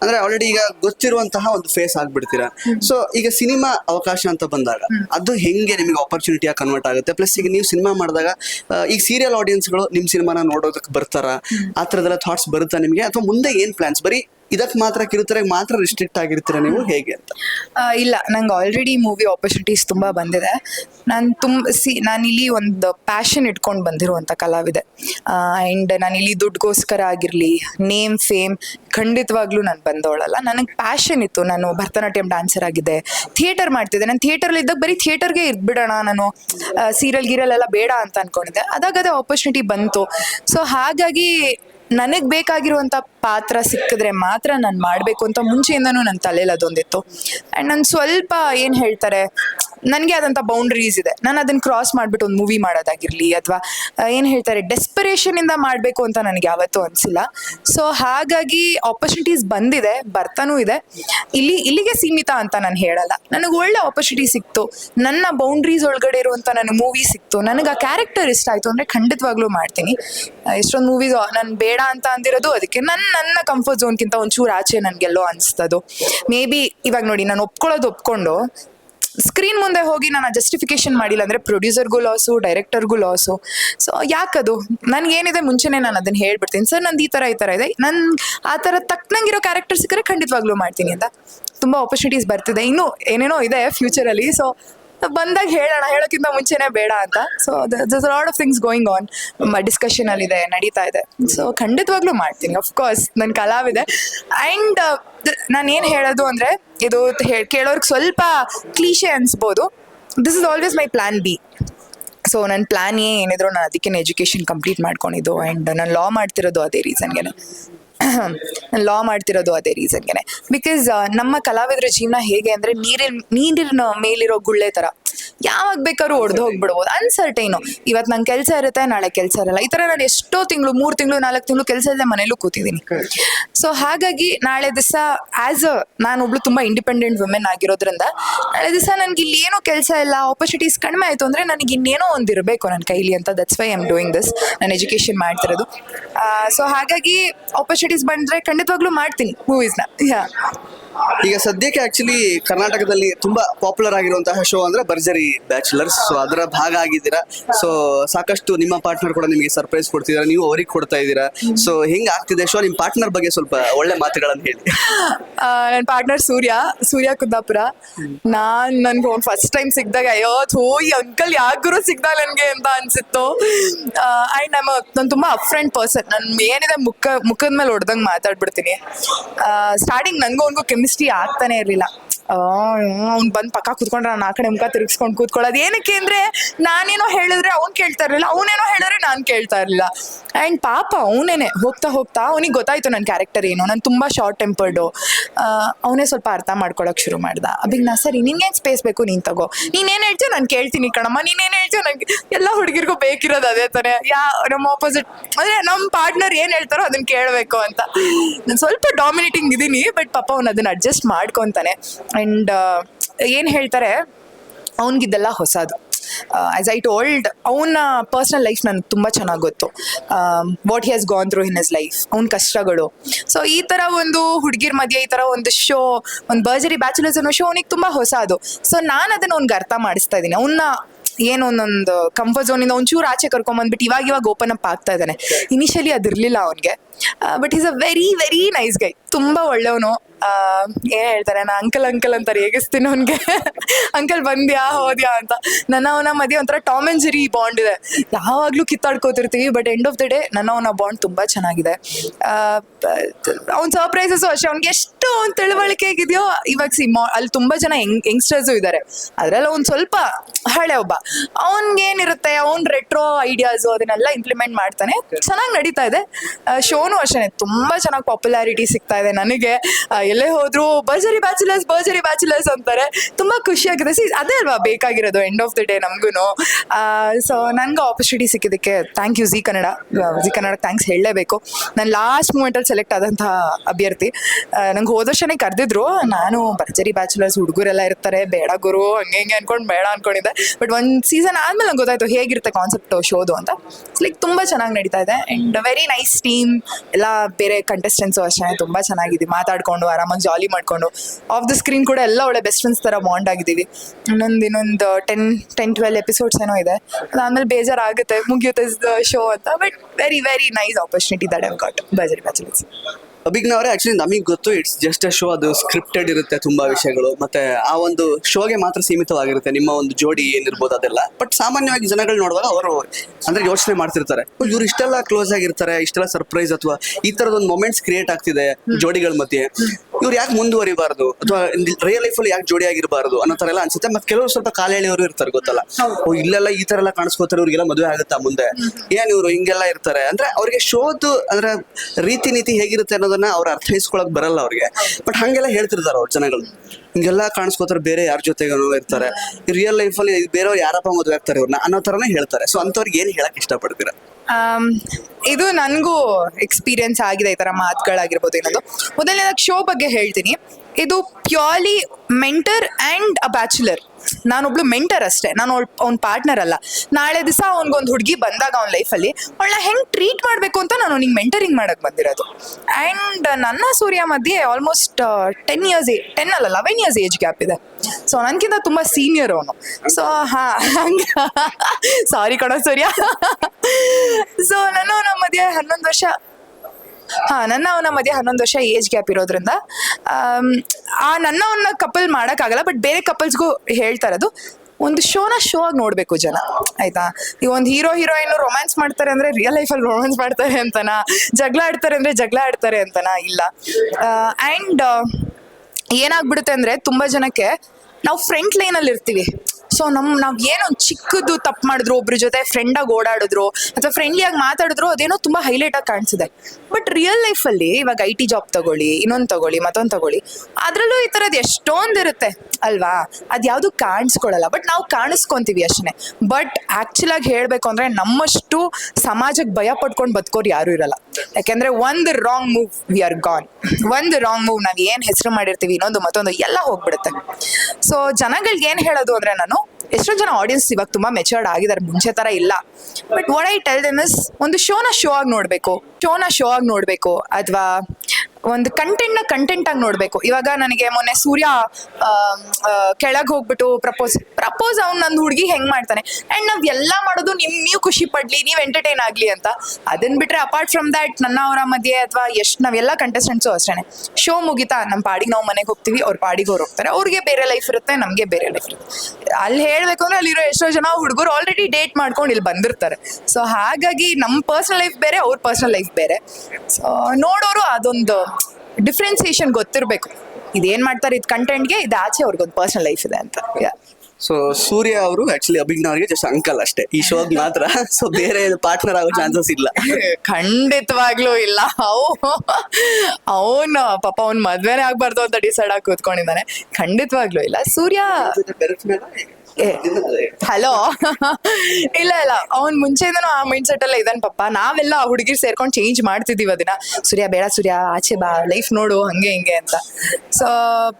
ಅಂದ್ರೆ ಆಲ್ರೆಡಿ ಈಗ ಗೊತ್ತಿರುವಂತಹ ಒಂದು ಫೇಸ್ ಆಗ್ಬಿಡ್ತೀರಾ. ಸೊ ಈಗ ಸಿನಿಮಾ ಅವಕಾಶ ಅಂತ ಬಂದಾಗ, ಅದು ಹೆಂಗೆ ನಿಮಗೆ ಆಪರ್ಚುನಿಟಿ ಕನ್ವರ್ಟ್ ಆಗುತ್ತೆ? ಪ್ಲಸ್ ಈಗ ನೀವು ಸಿನಿಮಾ ಮಾಡಿದಾಗ ಈಗ ಸೀರಿಯಲ್ ಆಡಿಯನ್ಸ್ಗಳು ನಿಮ್ ಸಿನಿಮಾನ ನೋಡೋದಕ್ಕೆ ಬರ್ತಾರ? ಆ ಥರದೆಲ್ಲ ಥಾಟ್ಸ್ ಬರುತ್ತಾ ನಿಮಗೆ? ಅಥವಾ ಮುಂದೆ ಏನ್ ಪ್ಲಾನ್ಸ್ ಬರೀ ಇದಕ್ಕೆ ಮಾತ್ರ ಕಿರುತೆರೆಗೆ ಮಾತ್ರ ರಿಸ್ಟ್ರಿಕ್ಟ್ ಆಗಿರ್ತೀರಾ ನೀವು? ಹೇಗೆ ಅಂತ? ಇಲ್ಲ, ನಂಗೆ ಆಲ್ರೆಡಿ ಮೂವಿ ಆಪರ್ಚುನಿಟೀಸ್ ತುಂಬ ಬಂದಿದೆ. ನಾನು ತುಂಬ ಸಿ ನಾನಿಲ್ಲಿ ಒಂದು ಪ್ಯಾಷನ್ ಇಟ್ಕೊಂಡು ಬಂದಿರುವಂಥ ಕಲಾವಿದೆ. ಆ್ಯಂಡ್ ನಾನಿಲ್ಲಿ ದುಡ್ಡುಗೋಸ್ಕರ ಆಗಿರಲಿ ನೇಮ್ ಫೇಮ್ ಖಂಡಿತವಾಗ್ಲೂ ನಾನು ಬಂದವಳಲ್ಲ. ನನಗೆ ಪ್ಯಾಷನ್ ಇತ್ತು. ನಾನು ಭರತನಾಟ್ಯಂ ಡ್ಯಾನ್ಸರ್ ಆಗಿದೆ ಥಿಯೇಟರ್ ಮಾಡ್ತಿದ್ದೆ. ನಾನು ಥಿಯೇಟರ್ಲಿ ಇದ್ದಾಗ ಬರೀ ಥಿಯೇಟರ್ಗೆ ಇದ್ಬಿಡೋಣ ನಾನು. ಸೀರಿಯಲ್ ಗೀರಿಯಲ್ ಎಲ್ಲ ಬೇಡ ಅಂತ ಅನ್ಕೊಂಡಿದ್ದೆ. ಅದಾಗ ಅದೇ ಆಪರ್ಚುನಿಟಿ ಬಂತು. ಸೊ ಹಾಗಾಗಿ ನನಗೆ ಬೇಕಾಗಿರುವಂಥ ಪಾತ್ರ ಸಿಕ್ಕಿದ್ರೆ ಮಾತ್ರ ನಾನು ಮಾಡಬೇಕು ಅಂತ ಮುಂಚೆಯಿಂದನೂ ನನ್ನ ತಲೆಯಲ್ಲಿ ಅದೊಂದಿತ್ತು. ಆ್ಯಂಡ್ ನಾನು ಸ್ವಲ್ಪ ಏನು ಹೇಳ್ತಾರೆ, ನನಗೆ ಆದಂಥ ಬೌಂಡ್ರೀಸ್ ಇದೆ. ನಾನು ಅದನ್ನು ಕ್ರಾಸ್ ಮಾಡಿಬಿಟ್ಟು ಒಂದು ಮೂವಿ ಮಾಡೋದಾಗಿರಲಿ ಅಥವಾ, ಏನು ಹೇಳ್ತಾರೆ ಡೆಸ್ಪರೇಷನಿಂದ ಮಾಡಬೇಕು ಅಂತ ನನಗೆ ಯಾವತ್ತೂ ಅನಿಸಿಲ್ಲ. ಸೊ ಹಾಗಾಗಿ ಆಪರ್ಚುನಿಟೀಸ್ ಬಂದಿದೆ, ಬರ್ತಾನೂ ಇದೆ. ಇಲ್ಲಿ, ಇಲ್ಲಿಗೆ ಸೀಮಿತ ಅಂತ ನಾನು ಹೇಳಲ್ಲ. ನನಗೆ ಒಳ್ಳೆ ಆಪರ್ಚುನಿಟಿ ಸಿಕ್ತು. ನನ್ನ ಬೌಂಡ್ರೀಸ್ ಒಳಗಡೆ ಇರುವಂಥ ನನ್ನ ಮೂವಿ ಸಿಕ್ತು. ನನಗೆ ಆ ಕ್ಯಾರೆಕ್ಟರ್ ಇಷ್ಟ ಆಯಿತು ಅಂದರೆ ಖಂಡಿತವಾಗ್ಲೂ ಮಾಡ್ತೀನಿ. ಎಷ್ಟೊಂದು ಮೂವೀಸ್ ನಾನು ಬೇಡ ಅಂತ ಅಂದಿರೋದು ಅದಕ್ಕೆ ನನ್ನ ನನ್ನ ಕಂಫರ್ಟ್ ಝೋನ್ಗಿಂತ ಒಂಚೂರು ಆಚೆ ನನಗೆಲ್ಲೋ ಅನಿಸ್ತದು. ಮೇ ಬಿ ಇವಾಗ ನೋಡಿ, ನಾನು ಒಪ್ಕೊಳ್ಳೋದು ಒಪ್ಕೊಂಡು ಸ್ಕ್ರೀನ್ ಮುಂದೆ ಹೋಗಿ ನಾನು ಜಸ್ಟಿಫಿಕೇಶನ್ ಮಾಡಿಲ್ಲ ಅಂದರೆ ಪ್ರೊಡ್ಯೂಸರ್ಗೂ ಲಾಸು ಡೈರೆಕ್ಟರ್ಗೂ ಲಾಸು ಸೊ ಯಾಕದು? ನನಗೇನಿದೆ ಮುಂಚೆನೇ ನಾನು ಅದನ್ನು ಹೇಳ್ಬಿಡ್ತೀನಿ. ಸರ್ ನಂದು ಈ ಥರ ಈ ಥರ ಇದೆ. ನನ್ನ ಆ ಥರ ತಕ್ಕನಂಗಿರೋ ಕ್ಯಾರೆಕ್ಟರ್ ಸಿಕ್ಕರೆ ಖಂಡಿತವಾಗ್ಲೂ ಮಾಡ್ತೀನಿ ಅಂತ. ತುಂಬ ಆಪರ್ಚುನಿಟೀಸ್ ಬರ್ತಿದೆ. ಇನ್ನೂ ಏನೇನೋ ಇದೆ ಫ್ಯೂಚರಲ್ಲಿ ಸೊ ಬಂದಾಗ ಹೇಳೋಣ. ಹೇಳೋಕ್ಕಿಂತ ಮುಂಚೆನೇ ಬೇಡ ಅಂತ. So thus lot of things going on discussion ಅಲ್ಲಿ ಇದೆ ನಡೀತಾ ಇದೆ. ಸೊ ಖಂಡಿತವಾಗ್ಲೂ ಮಾಡ್ತೀನಿ. ಅಫ್ಕೋರ್ಸ್ ನನ್ನ ಕಲಾವಿದೆ. ಆ್ಯಂಡ್ ನಾನು ಏನು ಹೇಳೋದು ಅಂದರೆ, ಇದು ಕೇಳೋರ್ಗೆ ಸ್ವಲ್ಪ cliche ಅನಿಸ್ಬೋದು. This is always my plan B so ನನ್ನ ಪ್ಲಾನ್ ಏ ಏನಿದ್ರು ನಾನು ಅದಕ್ಕೆ ಎಜುಕೇಷನ್ ಕಂಪ್ಲೀಟ್ ಮಾಡ್ಕೊಂಡಿದ್ದು ಆ್ಯಂಡ್ ನಾನು ಲಾ ಮಾಡ್ತಿರೋದು ಅದೇ ರೀಸನ್ಗೆ ನಾನು ಲಾ ಮಾಡ್ತಿರೋದು ಅದೇ ರೀಸನ್ಗೆ ಬಿಕಾಸ್ ನಮ್ಮ ಕಲಾವಿದರ ಜೀವನ ಹೇಗೆ ಅಂದರೆ ನೀರಿನ ನೀರಿನ ಮೇಲಿರೋ ಗುಳ್ಳೆ ಥರ ಯಾವಾಗ ಬೇಕಾದ್ರೂ ಒಡೆದು ಹೋಗ್ಬಿಡ್ಬೋದು ಅನ್ಸರ್ಟೈನು ಇವತ್ತು ನಂಗೆ ಕೆಲಸ ಇರುತ್ತೆ ನಾಳೆ ಕೆಲಸ ಇರಲ್ಲ. ಈ ಥರ ನಾನು ಎಷ್ಟೋ ತಿಂಗಳು ಮೂರು ತಿಂಗಳು ನಾಲ್ಕು ತಿಂಗಳು ಕೆಲಸ ಇಲ್ಲದೆ ಮನೇಲೂ ಕೂತಿದ್ದೀನಿ ಸೊ ಹಾಗಾಗಿ ನಾಳೆ ದಿವಸ ಆ್ಯಸ್ ಅ ನಾನು ಒಬ್ಳು ತುಂಬ ಇಂಡಿಪೆಂಡೆಂಟ್ ವುಮೆನ್ ಆಗಿರೋದ್ರಿಂದ ನಾಳೆ ದಿವಸ ನನಗೆ ಇಲ್ಲಿ ಏನೋ ಕೆಲಸ ಇಲ್ಲ ಆಪರ್ಚುನಿಟೀಸ್ ಕಡಿಮೆ ಆಯಿತು ಅಂದರೆ ನನಗೆ ಇನ್ನೇನೋ ಒಂದು ಇರಬೇಕು ನನ್ನ ಕೈಲಿ ಅಂತ. That's why I am doing this ನಾನು ಎಜುಕೇಷನ್ ಮಾಡ್ತಿರೋದು. ಸೊ ಹಾಗಾಗಿ ಆಪರ್ಚುನಿಟೀಸ್ ಬಂದರೆ ಖಂಡಿತವಾಗ್ಲೂ ಮಾಡ್ತೀನಿ. ಮೂವೀಸ್ನ ಯಾ ಈಗ ಸದ್ಯಕ್ಕೆ ಆಕ್ಚುಲಿ ಕರ್ನಾಟಕದಲ್ಲಿ ತುಂಬಾ ಪಾಪ್ಯುಲರ್ ಆಗಿರುವಂತಹ ಶೋ ಅಂದ್ರೆ ಭರ್ಜರಿ ಬ್ಯಾಚುಲರ್ಸ್ ಸೊ ಅದರ ಭಾಗ ಆಗಿದ್ದೀರಾ. ಸೊ ಸಾಕಷ್ಟು ನಿಮ್ಮ ಪಾರ್ಟ್ನರ್ ಕೂಡ ನಿಮಗೆ ಸರ್ಪ್ರೈಸ್ ಕೊಡ್ತಿದ್ದೀರಾ ನೀವು ಅವ್ರಿಗೆ ಕೊಡ್ತಾ ಇದ್ದೀರಾ. ಸೊ ಹೆಂಗ್ ಆಗ್ತಿದೆ ಶೋ ನಿಮ್ಮ ಪಾರ್ಟ್ನರ್ ಬಗ್ಗೆ ಸ್ವಲ್ಪ ಒಳ್ಳೆ ಮಾತುಗಳನ್ನು ಹೇಳಿ. ನನ್ನ ಪಾರ್ಟ್ನರ್ ಸೂರ್ಯ ಸೂರ್ಯ ಕುದ್ದಾಪುರ ನಾನ್ ನನ್ಗೆ ಅವ್ನು ಫಸ್ಟ್ ಟೈಮ್ ಸಿಕ್ಕಿದಾಗ ಅಯ್ಯೋ, ಥೋ, ಈ ಅಂಕಲ್ ಯಾಕೂ ಸಿಗ್ದ ನನಗೆ ಅಂತ ಅನ್ಸಿತ್ತು. ಆ್ಯಂಡ್ ನಮ್ಮ ನಾನು ತುಂಬಾ ಅಫ್ರೆಂಟ್ ಪರ್ಸನ್ ನನ್ ಏನಿದೆ ಮುಖ, ಮುಖದ ಮೇಲೆ ಹೊಡೆದಂಗೆ ಮಾತಾಡ್ಬಿಡ್ತೀನಿ. ಸ್ಟಾರ್ಟಿಂಗ್ ನನಗೂ ಅವನಿಗೂ ಕೆಮಿಸ್ಟ್ರಿ ಆಗ್ತಾನೆ ಇರಲಿಲ್ಲ. ಅವ್ನು ಬಂದು ಪಕ್ಕ ಕೂತ್ಕೊಂಡ್ರೆ ನಾನು ಆ ಕಡೆ ಮುಖ ತಿರುಗಿಸ್ಕೊಂಡು ಕೂತ್ಕೊಳ್ಳೋದು. ಏನಕ್ಕೆ ಅಂದರೆ ನಾನೇನೋ ಹೇಳಿದ್ರೆ ಅವ್ನು ಕೇಳ್ತಾ ಇರಲಿಲ್ಲ, ಅವನೇನೋ ಹೇಳಿದ್ರೆ ನಾನು ಕೇಳ್ತಾ ಇರಲಿಲ್ಲ. ಆ್ಯಂಡ್ ಪಾಪ ಅವನೇನೆ, ಹೋಗ್ತಾ ಹೋಗ್ತಾ ಅವನಿಗೆ ಗೊತ್ತಾಯ್ತು ನನ್ನ ಕ್ಯಾರೆಕ್ಟರ್ ಏನು. ನಾನು ತುಂಬ ಶಾರ್ಟ್ ಟೆಂಪರ್ಡು ಅವನೇ ಸ್ವಲ್ಪ ಅರ್ಥ ಮಾಡ್ಕೊಳಕ್ಕೆ ಶುರು ಮಾಡ್ದ. ನಾ, ಸರಿ, ನಿನ್ಗೇನು ಸ್ಪೇಸ್ ಬೇಕು ನೀನು ತಗೋ. ನೀನೇನು ಹೇಳ್ತೀಯ ನಾನು ಕೇಳ್ತೀನಿ ಕಣಮ್ಮ. ನೀನೇನು ಹೇಳ್ತೀಯ ನನಗೆ ಎಲ್ಲ ಹುಡುಗಿರ್ಗೂ ಬೇಕಿರೋದು ಅದೇ ತಾನೇ. ಯಾ, ನಮ್ಮ ಆಪೋಸಿಟ್ ಅಂದರೆ ನಮ್ಮ ಪಾರ್ಟ್ನರ್ ಏನು ಹೇಳ್ತಾರೋ ಅದನ್ನ ಕೇಳಬೇಕು ಅಂತ. ನಾನು ಸ್ವಲ್ಪ ಡಾಮಿನೇಟಿಂಗ್ ಇದ್ದೀನಿ ಬಟ್ ಪಾಪ ಅವ್ನು ಅದನ್ನ ಅಡ್ಜಸ್ಟ್ ಮಾಡ್ಕೊತಾನೆ. ಆ್ಯಂಡ್ ಏನು ಹೇಳ್ತಾರೆ, ಅವನಿಗಿದ್ದೆಲ್ಲ ಹೊಸದು. ಆಸ್ ಐ ಟೋಲ್ಡ್ ಅವನ ಪರ್ಸ್ನಲ್ ಲೈಫ್ ನನಗೆ ತುಂಬ ಚೆನ್ನಾಗಿ ಗೊತ್ತು. What he has gone through in his life ಅವ್ನ ಕಷ್ಟಗಳು. ಸೊ ಈ ಥರ ಒಂದು ಹುಡುಗಿರ ಮಧ್ಯೆ ಈ ಥರ ಒಂದು ಶೋ ಒಂದು ಬರ್ಜರಿ ಬ್ಯಾಚುಲರ್ಸ್ ಅನ್ನೋ ಶೋ ಅವನಿಗೆ ತುಂಬ ಹೊಸ ಅದು ಸೊ ನಾನು ಅದನ್ನು ಅವ್ನಿಗೆ ಅರ್ಥ ಮಾಡಿಸ್ತಾ ಇದ್ದೀನಿ. ಅವನ್ನ ಏನು ಒಂದೊಂದು ಕಂಫರ್ಟ್ ಝೋನಿಂದ ಒಂಚೂರು ಆಚೆ ಕರ್ಕೊಂಬಂದ್ಬಿಟ್ಟು ಇವಾಗ ಇವಾಗ ಓಪನ್ ಅಪ್ ಆಗ್ತಾ ಇದ್ದಾನೆ. ಇನಿಷಿಯಲಿ ಅದಿರಲಿಲ್ಲ ಅವನಿಗೆ. But is a very very nice guy ತುಂಬ ಒಳ್ಳೆಯವನು. ಏನು ಹೇಳ್ತಾರೆ ನಾ ಅಂಕಲ್ ಅಂಕಲ್ ಅಂತ ರೇಗಿಸ್ತೀನಿ ಅವನಿಗೆ? ಅಂಕಲ್ ಬಂದ್ಯಾ ಹೋದ್ಯಾ ಅಂತ. ನನ್ನ ಅವನ ಮಧ್ಯೆ ಒಂಥರ ಟಾಮ್ ಅಂಡ್ ಜೆರಿ ಬಾಂಡ್ ಇದೆ. ಯಾವಾಗಲೂ ಕಿತ್ತಾಡ್ಕೋತಿರ್ತೀವಿ but end of the day ನನ್ನ ಅವನ ಬಾಂಡ್ ತುಂಬಾ ಚೆನ್ನಾಗಿದೆ. ಅವ್ನ ಸರ್ಪ್ರೈಸಸ್ಸು ಅಷ್ಟೇ. ಅವ್ನ್ಗೆ ಎಷ್ಟು ಅವ್ನ ತಿಳುವಳಿಕೆ ಆಗಿದೆಯೋ ಇವಾಗ ಸಿ ಮಾ ಅಲ್ಲಿ ತುಂಬಾ ಜನ ಯಂಗ್ ಯಂಗ್ಸ್ಟರ್ಸು ಇದ್ದಾರೆ ಅದರಲ್ಲಿ ಅವ್ನು ಸ್ವಲ್ಪ ಹಳೆ ಒಬ್ಬ. ಅವನಿಗೇನಿರುತ್ತೆ ಅವ್ನ ರೆಟ್ರೋ ಐಡಿಯಾಸು ಅದನ್ನೆಲ್ಲ ಇಂಪ್ಲಿಮೆಂಟ್ ಮಾಡ್ತಾನೆ. ಚೆನ್ನಾಗಿ ನಡೀತಾ ಇದೆ. ಶೋನು ಅಷ್ಟೇ ತುಂಬ ಚೆನ್ನಾಗಿ ಪಾಪ್ಯುಲಾರಿಟಿ ಸಿಗ್ತಾ ಇದೆ ನನಗೆ. ಎಲ್ಲೇ ಹೋದ್ರು ಬರ್ಜರಿ ಬ್ಯಾಚುಲರ್ಸ್ ಬರ್ಜರಿ ಬ್ಯಾಚುಲರ್ಸ್ ಅಂತಾರೆ. ತುಂಬ ಖುಷಿಯಾಗಿದೆ. ಸಿ ಅದೇ ಅಲ್ವಾ ಬೇಕಾಗಿರೋದು ಎಂಡ್ ಆಫ್ ದ ಡೇ ನಮಗೂ ಸೊ ನನಗೆ opportunity ಸಿಕ್ಕಿದ್ದಕ್ಕೆ thank you Zee Kannada Zee Kannada thanks ಹೇಳಲೇಬೇಕು. ನಾನು ಲಾಸ್ಟ್ ಮೂಮೆಂಟಲ್ಲಿ ಸೆಲೆಕ್ಟ್ ಆದಂತಹ ಅಭ್ಯರ್ಥಿ. ನಂಗೆ ಹೋದ ವರ್ಷನೇ ಕರೆದಿದ್ರು. ನಾನು ಬರ್ಜರಿ ಬ್ಯಾಚುಲರ್ಸ್ ಹುಡುಗರೆಲ್ಲ ಇರ್ತಾರೆ. ಬೇಡ ಗುರು, ಹಂಗೆ ಹಿಂಗೆ ಅನ್ಕೊಂಡು ಬೇಡ ಅನ್ಕೊಂಡಿದ್ದೆ. ಬಟ್ ಒಂದು ಸೀಸನ್ ಆದ್ಮೇಲೆ ನಂಗೆ ಗೊತ್ತಾಯ್ತು ಹೇಗಿರುತ್ತೆ ಕಾನ್ಸೆಪ್ಟ್ ಶೋದು ಅಂತ. ಲೈಕ್ ತುಂಬ ಚೆನ್ನಾಗಿ ನಡೀತಾ ಇದೆ. ಆ್ಯಂಡ್ ವೆರಿ ನೈಸ್ ಟೀಮ್ ಎಲ್ಲ ಬೇರೆ ಕಂಟೆಸ್ಟೆಂಟ್ಸು ಅಷ್ಟೇ, ತುಂಬ ಚೆನ್ನಾಗಿದೆ. ಮಾತಾಡ್ಕೊಂಡು, ಆರಾಮಾಗಿ ಜಾಲಿ ಮಾಡ್ಕೊಂಡು ಆಫ್ ದ ಸ್ಕ್ರೀನ್ ಕೂಡ ಎಲ್ಲ ಒಳ್ಳೆ ಬೆಸ್ಟ್ ಫ್ರೆಂಡ್ಸ್ ಥರ ಬಾಂಡ್ ಆಗಿದ್ದೀವಿ. ಇನ್ನೊಂದು ಇನ್ನೊಂದು ಟೆನ್ ಟೆನ್ ಟ್ವೆಲ್ ಎಪಿಸೋಡ್ಸ್ ಏನೋ ಇದೆ. ಅದಾದ್ಮೇಲೆ ಬೇಜಾರಾಗುತ್ತೆ, ಮುಗಿಯುತ್ತೆ ಶೋ ಅಂತ but very very nice opportunity that I've got Bharjari bachelors Abhijna ಅವರೇ ಆಕ್ಚುಲಿ ನಮಗೆ ಗೊತ್ತು ಇಟ್ಸ್ ಜಸ್ಟ್ ಅ ಶೋ ಅದು ಸ್ಕ್ರಿಪ್ಟೆಡ್ ಇರುತ್ತೆ ತುಂಬಾ ವಿಷಯಗಳು. ಮತ್ತೆ ಆ ಒಂದು ಶೋಗೆ ಮಾತ್ರ ಸೀಮಿತವಾಗಿರುತ್ತೆ ನಿಮ್ಮ ಒಂದು ಜೋಡಿ ಏನಿರ್ಬೋದು ಅದೆಲ್ಲ. ಬಟ್ ಸಾಮಾನ್ಯವಾಗಿ ಜನಗಳು ನೋಡುವಾಗ ಅವರು ಅಂದ್ರೆ ಯೋಚನೆ ಮಾಡ್ತಿರ್ತಾರೆ. ಇವ್ರು ಇಷ್ಟೆಲ್ಲ ಕ್ಲೋಸ್ ಆಗಿರ್ತಾರೆ ಇಷ್ಟೆಲ್ಲ ಸರ್ಪ್ರೈಸ್ ಅಥವಾ ಈ ತರದ ಒಂದು ಮೊಮೆಂಟ್ಸ್ ಕ್ರಿಯೇಟ್ ಆಗ್ತಿದೆ ಜೋಡಿಗಳ ಮಧ್ಯೆ. ಇವ್ರು ಯಾಕೆ ಮುಂದುವರಿಬಾರ್ದು? ಅಥವಾ ರಿಯಲ್ ಲೈಫ್ ಅಲ್ಲಿ ಯಾಕೆ ಜೋಡಿ ಆಗಿರಬಾರ್ದು ಅನ್ನೋ ತರ ಎಲ್ಲ ಅನ್ಸುತ್ತೆ. ಮತ್ತೆ ಕೆಲವರು ಸ್ವಲ್ಪ ಕಾಲೇಳಿಯವರು ಇರ್ತಾರೆ ಗೊತ್ತಲ್ಲ. ಓ ಇಲ್ಲೆಲ್ಲ ಈ ತರ ಎಲ್ಲ ಕಾಣಿಸ್ಕೋತಾರೆ ಇವ್ರಿಗೆಲ್ಲ ಮದುವೆ ಆಗುತ್ತಾ ಮುಂದೆ? ಏನ್ ಇವ್ರು ಹಿಂಗೆಲ್ಲ ಇರ್ತಾರೆ? ಅಂದ್ರೆ ಅವ್ರಿಗೆ ಶೋದು ಅಂದ್ರೆ ರೀತಿ ನೀತಿ ಹೇಗಿರುತ್ತೆ ಅನ್ನೋದನ್ನ ಅವ್ರು ಅರ್ಥೈಸ್ಕೊಳಕ್ ಬರಲ್ಲ ಅವ್ರಿಗೆ. ಬಟ್ ಹಂಗೆಲ್ಲ ಹೇಳ್ತಿರ್ತಾರೆ ಅವ್ರ ಜನಗಳು. ಹಿಂಗೆಲ್ಲ ಕಾಣಿಸ್ಕೋತಾರೆ ಬೇರೆ ಯಾರ ಜೊತೆಗೆ ಇರ್ತಾರೆ. ರಿಯಲ್ ಲೈಫ್ ಅಲ್ಲಿ ಬೇರೆಯವ್ರು ಯಾರಪ್ಪ ಮದುವೆ ಆಗ್ತಾರೆ ಇವ್ರನ್ನ ಅನ್ನೋ ತರನೇ ಹೇಳ್ತಾರೆ. ಸೊ ಅಂತವ್ರಿಗೆ ಏನ್ ಹೇಳಕ್ ಇಷ್ಟಪಡ್ತೀರಾ? ಇದು ನನಗೂ ಎಕ್ಸ್ಪೀರಿಯನ್ಸ್ ಆಗಿದೆ ಈ ಥರ ಮಾತುಗಳಾಗಿರ್ಬೋದು ಏನದು ಮೊದಲನೇದಾಗ ಶೋ ಬಗ್ಗೆ ಹೇಳ್ತೀನಿ. ಇದು purely mentor and a bachelor ನಾನೊಬ್ಳು mentor ಅಷ್ಟೇ. ನಾನು ಅವ್ನ ಪಾರ್ಟ್ನರ್ ಅಲ್ಲ. ನಾಳೆ ದಿವಸ ಅವ್ನಿಗೊಂದು ಹುಡುಗಿ ಬಂದಾಗ ಅವ್ನ ಲೈಫಲ್ಲಿ ಅವಳನ್ನ ಹೆಂಗೆ ಟ್ರೀಟ್ ಮಾಡಬೇಕು ಅಂತ ನಾನು ಅವ್ನಿಗೆ ಮೆಂಟರಿಂಗ್ ಮಾಡಕ್ಕೆ ಬಂದಿರೋದು. ಆ್ಯಂಡ್ ನನ್ನ ಸೂರ್ಯ ಮಧ್ಯೆ ಆಲ್ಮೋಸ್ಟ್ ಟೆನ್ ಇಯರ್ಸ್ ಟೆನ್ ಅಲ್ಲ ಲೆವೆನ್ ಇಯರ್ಸ್ ಏಜ್ ಗ್ಯಾಪ್ ಇದೆ. ಸೊ ನನಗಿಂತ ತುಂಬ ಸೀನಿಯರ್ ಅವನು. ಸೊ ಹಾಂ ಸಾರಿ ಕಣ ಸೂರ್ಯ. ಸೊ ನಾನು ನಮ್ಮ ಮಧ್ಯೆ ಹನ್ನೊಂದು ವರ್ಷ ಹಾ, ನನ್ನ ಅವನ ಮಧ್ಯೆ ಹನ್ನೊಂದು ವರ್ಷ ಏಜ್ ಗ್ಯಾಪ್ ಇರೋದ್ರಿಂದ ಆ ನನ್ನ ಅವನ ಕಪಲ್ ಮಾಡೋಕ್ಕಾಗಲ್ಲ ಬಟ್ ಬೇರೆ ಕಪಲ್ಸ್ಗೂ ಹೇಳ್ತಾ ಇರೋದು, ಒಂದು ಶೋನ ಶೋ ಆಗಿ ನೋಡಬೇಕು ಜನ, ಆಯ್ತಾ? ಈಗ ಒಂದು ಹೀರೋ ಹೀರೋಯಿನ್ ರೊಮ್ಯಾನ್ಸ್ ಮಾಡ್ತಾರೆ ಅಂದ್ರೆ ರಿಯಲ್ ಲೈಫಲ್ಲಿ ರೊಮ್ಯಾನ್ಸ್ ಮಾಡ್ತಾರೆ ಅಂತನ? ಜಗಳ ಆಡ್ತಾರೆ ಅಂದ್ರೆ ಜಗಳ ಆಡ್ತಾರೆ ಅಂತನ? ಇಲ್ಲ. ಆ್ಯಂಡ್ ಏನಾಗ್ಬಿಡುತ್ತೆ ಅಂದ್ರೆ ತುಂಬಾ ಜನಕ್ಕೆ ನಾವು ಫ್ರಂಟ್ ಲೈನಲ್ಲಿ ಇರ್ತೀವಿ ಸೊ ನಮ್ ನಾವ್ ಏನೋ ಚಿಕ್ಕದು ತಪ್ಪು ಮಾಡಿದ್ರು, ಒಬ್ರ ಜೊತೆ ಫ್ರೆಂಡ್ ಆಗಿ ಓಡಾಡಿದ್ರು, ಅಥವಾ ಫ್ರೆಂಡ್ಲಿ ಆಗಿ ಮಾತಾಡಿದ್ರು, ಅದೇನೋ ತುಂಬಾ ಹೈಲೈಟ್ ಆಗಿ ಕಾಣಿಸಿದೆ. ಬಟ್ ರಿಯಲ್ ಲೈಫ್ ಅಲ್ಲಿ ಇವಾಗ ಐ ಟಿ ಜಾಬ್ ತಗೊಳ್ಳಿ, ಇನ್ನೊಂದು ತಗೊಳ್ಳಿ, ಮತ್ತೊಂದು ತಗೊಳ್ಳಿ, ಅದ್ರಲ್ಲೂ ಈ ತರದ್ ಎಷ್ಟೊಂದು ಇರುತ್ತೆ ಅಲ್ವಾ ಅದ್ಯಾವುದು ಕಾಣಿಸ್ಕೊಳಲ್ಲ ಬಟ್ ನಾವು ಕಾಣಿಸ್ಕೊಂತೀವಿ ಅಷ್ಟೇ ಬಟ್ ಆಕ್ಚುಲ್ ಆಗಿ ಹೇಳ್ಬೇಕು ಅಂದ್ರೆ ನಮ್ಮಷ್ಟು ಸಮಾಜಕ್ಕೆ ಭಯ ಪಡ್ಕೊಂಡು ಬದ್ಕೋರು ಯಾರು ಇರಲ್ಲ. ಯಾಕೆಂದ್ರೆ ಒಂದು wrong move we are gone ಒಂದು ರಾಂಗ್ ಮೂವ್ ನಾವ್ ಏನ್ ಹೆಸರು ಮಾಡಿರ್ತೀವಿ, ಇನ್ನೊಂದು ಮತ್ತೊಂದು, ಎಲ್ಲ ಹೋಗ್ಬಿಡುತ್ತೆ. ಸೊ ಜನಗಳಿಗೆ ಏನ್ ಹೇಳೋದು ಅಂದ್ರೆ ನಾನು ಎಷ್ಟೋ ಜನ ಆಡಿಯನ್ಸ್ ಇವಾಗ ತುಂಬಾ ಮೆಚೂರ್ಡ್ ಆಗಿದ್ದಾರೆ, ಮುಂಚೆ ತರ ಇಲ್ಲ. But what I tell them is ಒಂದು ಶೋನ ಶೋ ಆಗಿ ನೋಡ್ಬೇಕು. ಶೋನ ಶೋ ಆಗಿ ನೋಡ್ಬೇಕು, ಅಥವಾ ಒಂದು ಕಂಟೆಂಟ್ನ ಕಂಟೆಂಟ್ ಆಗಿ ನೋಡ್ಬೇಕು. ಇವಾಗ ನನಗೆ ಮೊನ್ನೆ ಸೂರ್ಯ ಕೆಳಗೆ ಹೋಗ್ಬಿಟ್ಟು ಪ್ರಪೋಸ್ ಪ್ರಪೋಸ್ ಅವ್ನು ನನ್ನ ಹುಡುಗಿ ಹೆಂಗ್ ಮಾಡ್ತಾನೆ? ಅಂಡ್ ನಾವ್ ಎಲ್ಲ ಮಾಡೋದು ನಿಮ್, ನೀವು ಖುಷಿ ಪಡ್ಲಿ, ನೀವ್ ಎಂಟರ್ಟೈನ್ ಆಗ್ಲಿ ಅಂತ. ಅದನ್ ಬಿಟ್ರೆ ಅಪಾರ್ಟ್ ಫ್ರಮ್ ದಟ್ ನನ್ನ ಅವರ ಮಧ್ಯೆ ಅಥವಾ ಎಷ್ಟು ನಾವೆಲ್ಲ ಕಂಟೆಸ್ಟೆಂಟ್ಸು ಅಷ್ಟೇ ಶೋ ಮುಗಿತಾ ನಮ್ಮ ಪಾಡಿಗೆ ನಾವು ಮನೆಗೆ ಹೋಗ್ತೀವಿ, ಅವ್ರ ಪಾಡಿಗೆ ಅವ್ರು ಹೋಗ್ತಾರೆ. ಅವ್ರಿಗೆ ಬೇರೆ ಲೈಫ್ ಇರುತ್ತೆ, ನಮಗೆ ಬೇರೆ ಲೈಫ್ ಇರುತ್ತೆ. ಅಲ್ಲಿ ಹೇಳಬೇಕು ಅಂದ್ರೆ ಅಲ್ಲಿರೋ ಎಷ್ಟೋ ಜನ ಹುಡುಗರು ಆಲ್ರೆಡಿ ಡೇಟ್ ಮಾಡ್ಕೊಂಡು ಇಲ್ಲಿ ಬಂದಿರ್ತಾರೆ. ಸೊ ಹಾಗಾಗಿ ನಮ್ಮ ಪರ್ಸನಲ್ ಲೈಫ್ ಬೇರೆ, ಅವ್ರ ಪರ್ಸನಲ್ ಲೈಫ್ ಬೇರೆ. ಸೊ ನೋಡೋರು ಅದೊಂದು ಡಿಫ್ರೆನ್ಸಿಯೇಷನ್ ಗೊತ್ತಿರಬೇಕು. ಇದೇನು ಮಾಡ್ತಾರೆ ಇದು ಕಂಟೆಂಟ್ಗೆ ಇದು ಆಚೆ ಅವ್ರಿಗೊಂದು ಪರ್ಸನಲ್ ಲೈಫ್ ಇದೆ ಅಂತ. ಸೊ ಸೂರ್ಯ ಅವರು ಆಕ್ಚುಲಿ ಅಭಿಜ್ಞ ಅವರಿಗೆ ಜಸ್ಟ್ ಅಂಕಲ್ ಅಷ್ಟೇ. ಈ ಶೋಗ್ ಮಾತ್ರ. ಸೊ ಬೇರೆ ಪಾರ್ಟ್ನರ್ ಆಗೋ ಚಾನ್ಸಸ್ ಇಲ್ಲ. ಖಂಡಿತವಾಗ್ಲೂ ಇಲ್ಲ. ಅವು ಅವನು ಪಾಪ ಅವ್ನ ಮದ್ವೆನೇ ಆಗ್ಬಾರ್ದು ಅಂತ ಡಿಸೈಡ್ ಆಗಿ ಕೂತ್ಕೊಂಡಿದ್ದಾನೆ. ಖಂಡಿತವಾಗ್ಲೂ ಇಲ್ಲ. ಸೂರ್ಯ ಹಲೋ ಇಲ್ಲ ಇಲ್ಲ. ಅವ್ನ್ ಮುಂಚೆಯಿಂದನೂ ಆ ಮೈಂಡ್ ಸೆಟ್ ಎಲ್ಲ ಇದಾನೆ ಪಪ್ಪ ನಾವೆಲ್ಲ ಆ ಹುಡುಗಿರ್ ಸೇರ್ಕೊಂಡು ಚೇಂಜ್ ಮಾಡ್ತಿದೀವಿ ಅದನ್ನ ಸೂರ್ಯ ಬೇಡ ಸೂರ್ಯ. ಆಚೆ ಬಾ. ಲೈಫ್ ನೋಡು. ಹಂಗೆ ಹಿಂಗೆ ಅಂತ. ಸೊ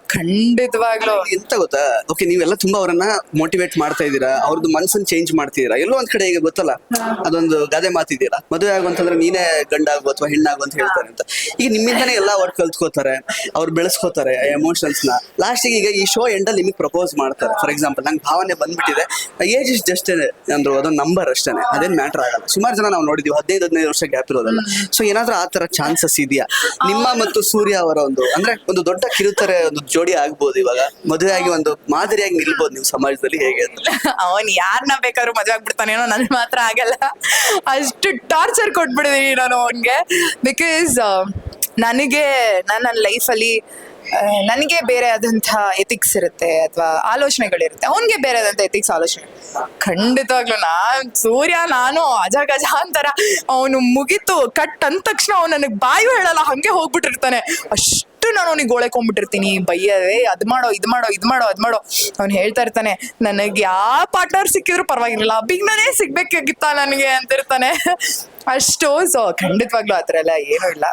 ಖಂಡಿತವಾಗ್ಲೂ. ಎಂತ ಗೊತ್ತಾ? ಓಕೆ ನೀವೆಲ್ಲ ತುಂಬಾ ಅವರನ್ನ ಮೋಟಿವೇಟ್ ಮಾಡ್ತಾ ಇದೀರಾ ಅವ್ರದ್ದು ಮನ್ಸನ್ನ ಚೇಂಜ್ ಮಾಡ್ತಿದೀರಾ ಎಲ್ಲೋ ಒಂದ್ ಕಡೆ ಈಗ ಗೊತ್ತಲ್ಲ? ಅದೊಂದು ಗಾದೆ ಮಾತಿದೆಯಲ್ಲ ಮದುವೆ ಆಗುವಂತಂದ್ರೆ ನೀನೇ ಗಂಡಾಗು ಅಥವಾ ಹೆಣ್ಣಾಗು ಅಂತ ಹೇಳ್ತಾರೆ ಅಂತ. ಈಗ ನಿಮ್ಮಿಂದನೇ ಎಲ್ಲಾ ಅವ್ರು ಕಲ್ತ್ಕೋತಾರೆ. ಅವ್ರು ಬೆಳೆಸ್ಕೋತಾರೆ ಎಮೋಷನ್ಸ್ನ. ಲಾಸ್ಟ್ ಈಗ ಈ ಶೋ ಎಂಡಲ್ಲಿ ನಿಮಗೆ ಪ್ರಪೋಸ್ ಮಾಡ್ತಾರೆ. ಫಾರ್ ಎಕ್ಸಾಂಪಲ್ ನಂಗೆ ಭಾವನೆ ಬಂದ್ಬಿಟ್ಟಿದೆ. ಏಜ್ ಇಸ್ ಜಸ್ಟ್ ಅಂದ್ರೆ ಅದೊಂದು ನಂಬರ್ ಅಷ್ಟೇ ಅದೇನು ಮ್ಯಾಟರ್ ಆಗಲ್ಲ. ಸುಮಾರು ಜನ ನಾವು ನೋಡಿದೀವಿ ಹದಿನೈದು ಹದಿನೈದು ವರ್ಷ ಗ್ಯಾಪ್ ಇರೋದಲ್ಲ. ಸೊ ಏನಾದ್ರೂ ಆ ತರ ಚಾನ್ಸಸ್ ಇದೆಯಾ? ನಿಮ್ಮ ಮತ್ತು ಸೂರ್ಯ ಅವರ ಒಂದು ಅಂದ್ರೆ ಒಂದು ದೊಡ್ಡ ಕಿರುತರೆ ಒಂದು ಜೋಡಿ ಆಗ್ಬೋದು ಇವಾಗ. ಮದುವೆ ಆಗಿ ಒಂದು ಮಾದರಿಯಾಗಿ ನಿಲ್ಬೋದು ನೀವು ಸಮಾಜದಲ್ಲಿ ಹೇಗೆ ಅಂತ. ಅವನ್ ಯಾರನ್ನ ಬೇಕಾದ್ರೂ ಮದುವೆ ಆಗ್ಬಿಡ್ತಾನೇನೋ ನನ್ ಮಾತ್ರ ಆಗಲ್ಲ. ಅಷ್ಟು ಟಾರ್ಚರ್ ಕೊಟ್ಬಿಡಿದೀನಿ ನಾನು ಅವನ್ಗೆ. ಬಿಕಾಸ್ ನನಗೆ ನಾನು ನನ್ನ ಲೈಫಲ್ಲಿ ನನಗೆ ಬೇರೆ ಆದಂಥ ಎಥಿಕ್ಸ್ ಇರುತ್ತೆ ಅಥವಾ ಆಲೋಚನೆಗಳಿರುತ್ತೆ. ಅವನಿಗೆ ಬೇರೆ ಆದಂಥ ಎಥಿಕ್ಸ್ ಆಲೋಚನೆ. ಖಂಡಿತವಾಗ್ಲೂ ನಾನು ಸೂರ್ಯ, ನಾನು ಅಜ ಗಜ ಅಂತಾರ. ಅವನು ಮುಗಿತು ಕಟ್ ಅಂದ ತಕ್ಷಣ ಅವ್ನು ನನಗೆ ಬಾಯು ಹೇಳಲ್ಲ, ಹಂಗೆ ಹೋಗ್ಬಿಟ್ಟಿರ್ತಾನೆ. ಅಷ್ಟು ನಾನು ಅವನಿಗೆ ಗೋಳೆಕೊಂಡ್ಬಿಟ್ಟಿರ್ತೀನಿ ಬಯ್ಯವೇ ಅದು ಮಾಡೋ, ಇದು ಮಾಡೋ ಇದು ಮಾಡೋ, ಅದು ಮಾಡೋ. ಅವ್ನು ಹೇಳ್ತಾ ಇರ್ತಾನೆ, ನನಗೆ ಯಾವ ಪಾರ್ಟ್ನರ್ ಸಿಕ್ಕಿದ್ರು ಪರವಾಗಿಲ್ಲ ಬಿಗ್ನೇ ಸಿಗ್ಬೇಕಾಗಿತ್ತ ನನಗೆ? ಅಂತಿರ್ತಾನೆ. ಅಷ್ಟು ಸೊ ಖಂಡಿತವಾಗ್ಲೂ ಆ ಥರ ಎಲ್ಲ ಏನೂ ಇಲ್ಲ.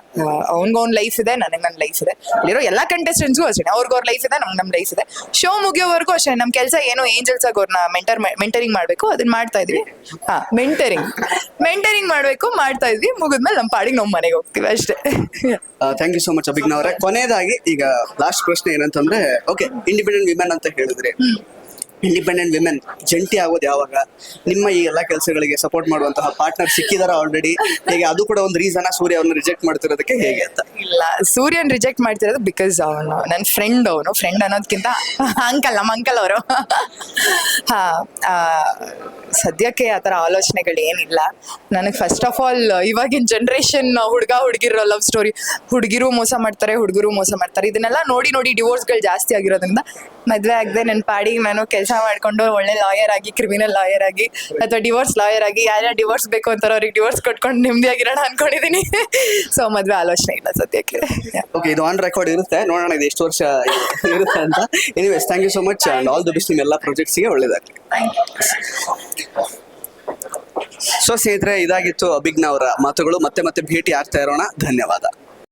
ಅವ್ನಿಗೆ ಲೈಫ್ ಇದೆ ನನಗೆ ನನ್ನ ಲೈಫ್ ಇದೆ. ಅಲ್ಲಿರೋ ಎಲ್ಲ ಕಂಟೆಸ್ಟೆಂಟ್ಸ್ಗೂ ಅಷ್ಟೇ ಅವ್ರಿಗವ್ರ ಲೈಫ್ ಇದೆ ನಮ್ಗೆ ನಮ್ಮ ಲೈಫ್ ಇದೆ. ಶೋ ಮುಗಿಯೋವರೆಗೂ ಅಷ್ಟೇ ನಮ್ಮ ಕೆಲಸ ಏನು ಏಂಜಲ್ಸ್ ಆಗಿ ಅವ್ರನ್ನ ಮೆಂಟರ್ ಮೆಂಟರಿಂಗ್ ಮಾಡಬೇಕು ಅದನ್ನ ಮಾಡ್ತಾ ಇದ್ವಿ. ಹಾ ಮೆಂಟರಿಂಗ್ ಮೆಂಟರಿಂಗ್ ಮಾಡಬೇಕು ಮಾಡ್ತಾ ಇದ್ವಿ. ಮುಗಿದ್ಮೇಲೆ ನಮ್ಮ ಪಾಡಿಗೆ ನಮ್ಮ ಮನೆಗೆ ಹೋಗ್ತೀವಿ ಅಷ್ಟೇ. Thank you so much Abhijna ಅವರೇ. ಕೊನೆಯದಾಗಿ ಈಗ ಲಾಸ್ಟ್ ಪ್ರಶ್ನೆ ಏನಂತಂದ್ರೆ ಓಕೆ ಇಂಡಿಪೆಂಡೆಂಟ್ ವಿಮೆನ್ ಅಂತ ಹೇಳಿದ್ರಿ ಇಂಡಿಪೆಂಡೆಂಟ್ ವಿಮೆನ್ ಜಂಟಿ ಆಗೋದು ಯಾವಾಗ? ನಿಮ್ಮ ಈ ಎಲ್ಲ ಕೆಲಸಗಳಿಗೆ ಸಪೋರ್ಟ್ ಮಾಡುವಂತಹ ಪಾರ್ಟ್ನರ್ ಸಿಕ್ಕಿದಾರ ಆಲ್ರೆಡಿ ಹೇಗೆ ಅದು ಕೂಡ ಒಂದು ರೀಸನ್ ಸೂರ್ಯ ಅವ್ರನ್ನ ರಿಜೆಕ್ಟ್ ಮಾಡ್ತಿರೋದಕ್ಕೆ ಹೇಗೆ ಅಂತ? ಇಲ್ಲ, ಸೂರ್ಯನ್ ರಿಜೆಕ್ಟ್ ಮಾಡ್ತಿರೋದು ಬಿಕಾಸ್ ಅವನು ನನ್ನ ಫ್ರೆಂಡ್ ಅವನು ಫ್ರೆಂಡ್ ಅನ್ನೋದಕ್ಕಿಂತ ಅಂಕಲ್, ನಮ್ಮ ಅಂಕಲ್ ಅವರು. ಹಾ ಸದ್ಯಕ್ಕೆ ಆ ಥರ ಆಲೋಚನೆಗಳು ಏನಿಲ್ಲ. ನನಗೆ ಫಸ್ಟ್ ಆಫ್ ಆಲ್ ಇವಾಗಿನ ಜನ್ರೇಷನ್ ಹುಡುಗ ಹುಡುಗಿರೋ ಲವ್ ಸ್ಟೋರಿ ಹುಡುಗಿರು ಮೋಸ ಮಾಡ್ತಾರೆ, ಹುಡುಗರು ಮೋಸ ಮಾಡ್ತಾರೆ, ಇದನ್ನೆಲ್ಲ ನೋಡಿ ನೋಡಿ ಡಿವೋರ್ಸ್ಗಳು ಜಾಸ್ತಿ ಆಗಿರೋದ್ರಿಂದ ಮದುವೆ ಆಗದೆ ನನ್ನ ಪಾಡಿಗೆ ನಾನು ಮಾಡ್ಕೊಂಡು ಒಳ್ಳೆ ಲಾಯರ್ ಆಗಿ ಕ್ರಿಮಿನಲ್ ಲಾಯರ್ ಆಗಿ, ಅಥವಾ ಡಿವೋರ್ಸ್ ಲಾಯರ್ ಆಗಿ, ಯಾರ್ಯಾರು ಡಿವೋರ್ಸ್ ಬೇಕು ಅಂತಾರೋ ಅವ್ರಿಗೆ ಡಿವೋರ್ಸ್ ಕೊಟ್ಕೊಂಡು ನೆಮ್ಮದಿಯಾಗಿರೋಣ ಅನ್ಕೊಂಡಿದೀನಿ. ಸೊ ಮದ್ವೆ ಆಲೋಚನೆ ಇಲ್ಲ ಸದ್ಯಕ್ಕೆ. ಓಕೆ ಇದು ಆನ್ ರೆಕಾರ್ಡ್ ಇರುತ್ತೆ. ನೋಡೋಣ ಇದು ಎಷ್ಟು ವರ್ಷ ಇರುತ್ತೆ ಅಂತ. Anyways thank you so much and all the best ನಿಮ್ಮ ಎಲ್ಲ ಪ್ರಾಜೆಕ್ಟ್ಸ್ಗೆ ಒಳ್ಳೇದಾಗಲಿ. ಸೊ ಸ್ನೇಹಿತರೆ, ಇದಾಗಿತ್ತು ಅಭಿಜ್ಞಾ ಅವರ ಮಾತುಗಳು. ಮತ್ತೆ ಮತ್ತೆ ಭೇಟಿ ಆಗ್ತಾ ಇರೋಣ. ಧನ್ಯವಾದ.